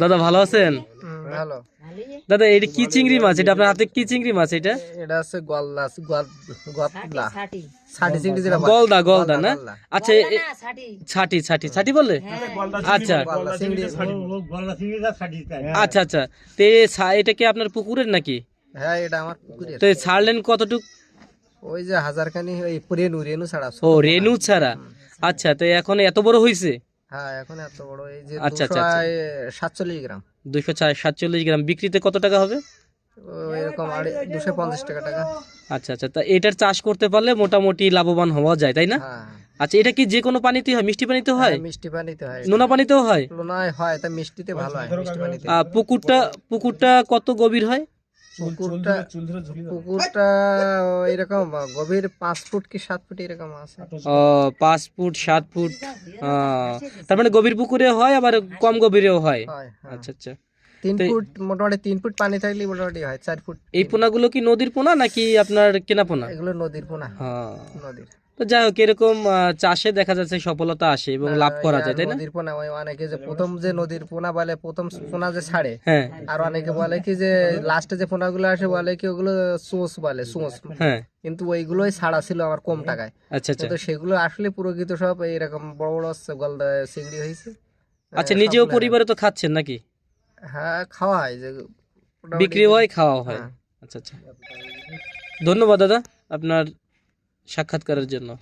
দাদা ভালো আছেন? ভালো। দাদা এটা কি চিংড়ি মাছ? এটা আপনার হাতে কি চিংড়ি মাছ এটা? এটা আছে গলদা গলদা। ষাটি চিংড়ি যেটা গলদা গলদা না? আচ্ছা ছাটি। ছাটি ছাটি বললে আচ্ছা গলদা চিংড়ি আচ্ছা। আচ্ছা তো এটা কি আপনার পুকুরের নাকি? হ্যাঁ এটা আমার পুকুরের। তো ছাড়লেন কতটুক? ওই যে হাজারখানি ওই রেনু রেনু ছাড়া। ও রেনু ছাড়া। আচ্ছা তো এখন এত বড় হয়েছে হ্যাঁ এখন এত বড়। এই যে আচ্ছা, আচ্ছা, আচ্ছা। সাতচল্লিশ গ্রাম। দুশো সাতচল্লিশ গ্রাম। বিক্রিতে কত টাকা হবে? এরকম দুশো পঞ্চাশ টাকা টাকা। আচ্ছা আচ্ছা। তা এটার চাষ করতে পারলে মোটামুটি লাভবান হওয়া যায় তাই না? হ্যাঁ আচ্ছা এটা কি যে কোনো পানিতে হয়? মিষ্টি পানিতে হয়? হ্যাঁ, মিষ্টি পানিতে হয়। নোনা পানিতেও হয়? লোনায় হয় তা মিষ্টিতে ভালো হয় মিষ্টি পানিতে। পুকুরটা পুকুরটা কত গভীর হয়? পুকুরটা পুকুরটা এরকম গভীর পাঁচ ফুট কি সাত ফুট এরকম আছে। আহ, পাঁচ ফুট সাত ফুট আহ, তার মানে গভীর পুকুরে হয় আবার কম গভীরেও হ্যাঁ। আচ্ছা আচ্ছা। তিন ফুট মোটামুটি তিন ফুট পানি থাকলে মোটামুটি হয় চার ফুট এই পোনাগুলো কি নদীর পোনা নাকি আপনার কেনা পোনা? এগুলো নদীর পোনা হ্যাঁ। নদীর। তো যাই হোক এরকম চাষে দেখা যাচ্ছে সফলতা আসে এবং লাভ করা যায় তাই না? নদীর পোনা অনেকে যে প্রথম যে নদীর পোনা বলে প্রথম পোনা যে ছাড়ে হ্যাঁ। আর অনেকে বলে কি যে লাস্টে যে পোনাগুলো আসে বলে কি ওগুলো সোস বলে সোস। হ্যাঁ। কিন্তু ওইগুলোই ছাড়া ছিল আমার কম টাকায়। আচ্ছা আচ্ছা। কিন্তু সেগুলো আসলে প্রকৃত সব এরকম বড় বড় গলদা চিংড়ি হয়েছে। আচ্ছা নিজেও পরিবারে তো খাচ্ছেন নাকি? হ্যাঁ খাওয়া হয় যে বিক্রি হয় খাওয়া হয়। হ্যাঁ। আচ্ছা আচ্ছা। ধন্যবাদ দাদা আপনার সাক্ষাৎকারের জন্য।